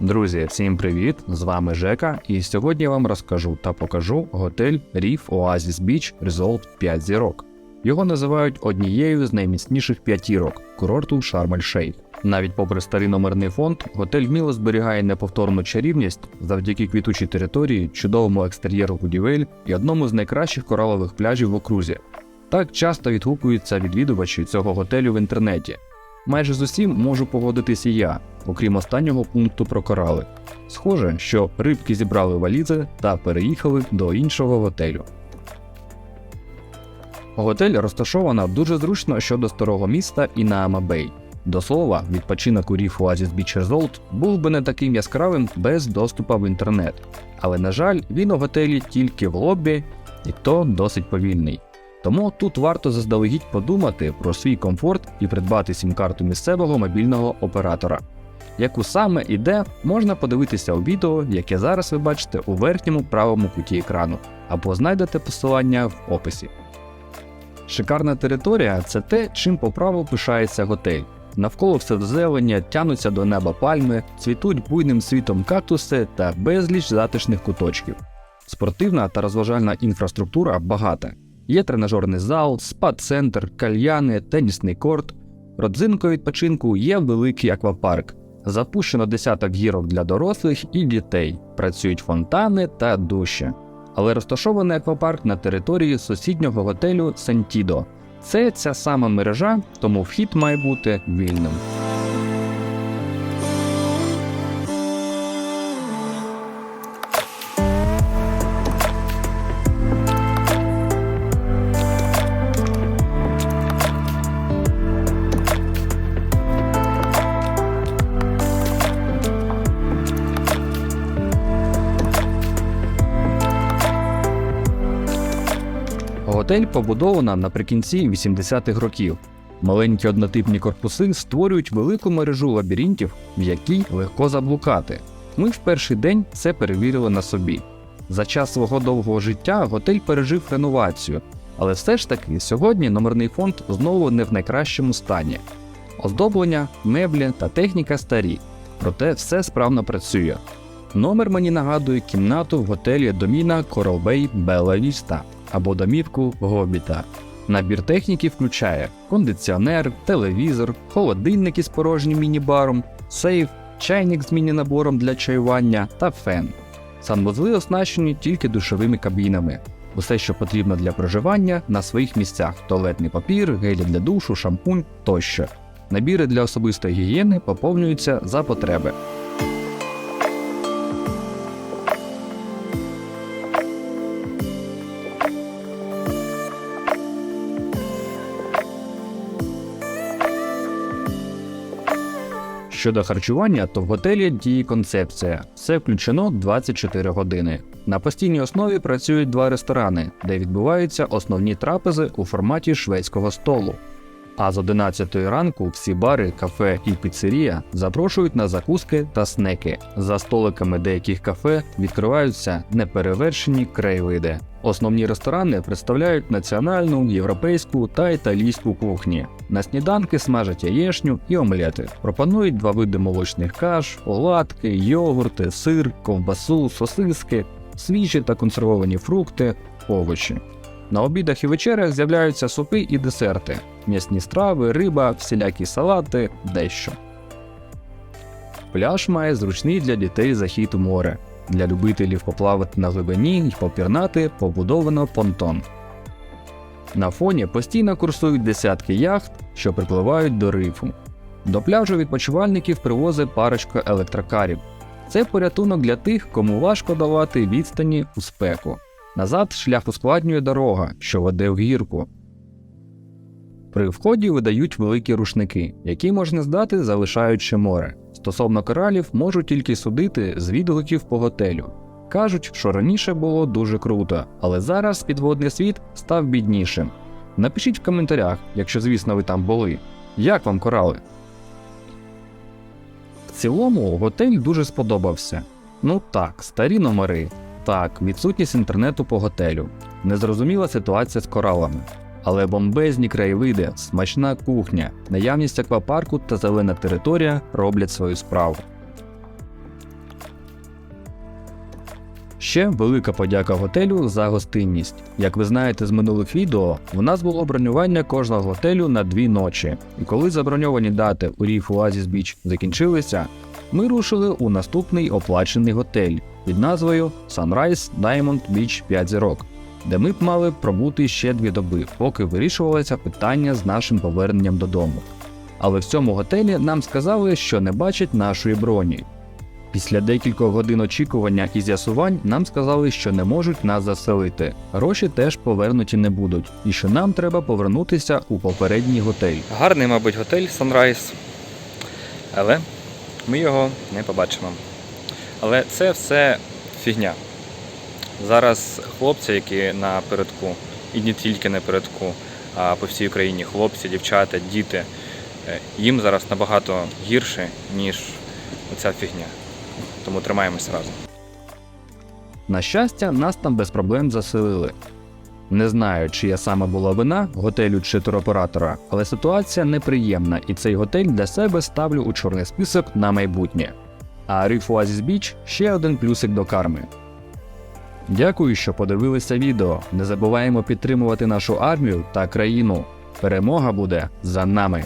Друзі, всім привіт! З вами Жека, і сьогодні я вам розкажу та покажу готель Reef Oasis Beach Resort 5 зірок. Його називають однією з найміцніших п'ятірок курорту Шарм-ель-Шейх. Навіть попри старий номерний фонд, готель вміло зберігає неповторну чарівність завдяки квітучій території, чудовому екстер'єру будівель і одному з найкращих коралових пляжів в окрузі. Так часто відгукуються відвідувачі цього готелю в інтернеті. Майже з усім можу погодитись і я, окрім останнього пункту про корали. Схоже, що рибки зібрали валізи та переїхали до іншого готелю. Готель розташована дуже зручно щодо старого міста і на Амабей. До слова, відпочинок у Reef Oasis Beach Resort був би не таким яскравим без доступу в інтернет. Але, на жаль, він у готелі тільки в лобі, і то досить повільний. Тому тут варто заздалегідь подумати про свій комфорт і придбати сім-карту місцевого мобільного оператора. Яку саме і де, можна подивитися у відео, яке зараз ви бачите у верхньому правому куті екрану, або знайдете посилання в описі. Шикарна територія це те, чим по праву пишається готель. Навколо все зелення, тянуться до неба пальми, цвітуть буйним світом кактуси та безліч затишних куточків. Спортивна та розважальна інфраструктура багата. Є тренажерний зал, спа-центр, кальяни, тенісний корт. Родзинкою відпочинку є великий аквапарк. Запущено десяток гірок для дорослих і дітей, працюють фонтани та душі. Але розташований аквапарк на території сусіднього готелю Сентідо. Це ця сама мережа, тому вхід має бути вільним. Готель побудована наприкінці 80-х років. Маленькі однотипні корпуси створюють велику мережу лабіринтів, в якій легко заблукати. Ми в перший день це перевірили на собі. За час свого довгого життя готель пережив реновацію, але все ж таки сьогодні номерний фонд знову не в найкращому стані. Оздоблення, меблі та техніка старі, проте все справно працює. Номер мені нагадує кімнату в готелі Доміна Bay Bella Vista або домівку Гобіта. Набір техніки включає кондиціонер, телевізор, холодильник із порожнім міні-баром, сейф, чайник з міні-набором для чаювання та фен. Санвузли оснащені тільки душовими кабінами. Усе, що потрібно для проживання, на своїх місцях: туалетний папір, гелі для душу, шампунь тощо. Набіри для особистої гігієни поповнюються за потреби. Щодо харчування, то в готелі діє концепція. Все включено 24 години. На постійній основі працюють два ресторани, де відбуваються основні трапези у форматі шведського столу. А з 11 ранку всі бари, кафе і піцерія запрошують на закуски та снеки. За столиками деяких кафе відкриваються неперевершені краєвиди. Основні ресторани представляють національну, європейську та італійську кухні. На сніданки смажать яєшню і омлети. Пропонують два види молочних каш, оладки, йогурти, сир, ковбасу, сосиски, свіжі та консервовані фрукти, овочі. На обідах і вечерях з'являються супи і десерти, м'ясні страви, риба, всілякі салати, дещо. Пляж має зручний для дітей захід у море. Для любителів поплавати на глибині і попірнати побудовано понтон. На фоні постійно курсують десятки яхт, що припливають до рифу. До пляжу відпочивальників привозить парочка електрокарів. Це порятунок для тих, кому важко давати відстані у спеку. Назад шлях ускладнює дорога, що веде в гірку. При вході видають великі рушники, які можна здати, залишаючи море. Стосовно коралів, можу тільки судити з відгуків по готелю. Кажуть, що раніше було дуже круто, але зараз підводний світ став біднішим. Напишіть в коментарях, якщо, звісно, ви там були. Як вам корали? В цілому готель дуже сподобався. Ну так, старі номери. Так, відсутність інтернету по готелю. Незрозуміла ситуація з коралами. Але бомбезні краєвиди, смачна кухня, наявність аквапарку та зелена територія роблять свою справу. Ще велика подяка готелю за гостинність. Як ви знаєте з минулих відео, у нас було бронювання кожного готелю на дві ночі. І коли заброньовані дати у Reef Oasis Beach закінчилися, ми рушили у наступний оплачений готель під назвою Sunrise Diamond Beach 5 зірок, де ми б мали пробути ще дві доби, поки вирішувалося питання з нашим поверненням додому. Але в цьому готелі нам сказали, що не бачать нашої броні. Після декількох годин очікування і з'ясувань нам сказали, що не можуть нас заселити. Гроші теж повернуті не будуть, і що нам треба повернутися у попередній готель. Гарний, мабуть, готель Sunrise, але ми його не побачимо. Але це все фігня. Зараз хлопці, які на передку, і не тільки на передку, а по всій Україні, хлопці, дівчата, діти, е, їм зараз набагато гірше, ніж оця фігня. Тому тримаємося разом. На щастя, нас там без проблем заселили. Не знаю, чия саме була вина готелю чи туроператора, але ситуація неприємна, і цей готель для себе ставлю у чорний список на майбутнє. А риф Oasis Beach – ще один плюсик до карми. Дякую, що подивилися відео. Не забуваємо підтримувати нашу армію та країну. Перемога буде за нами.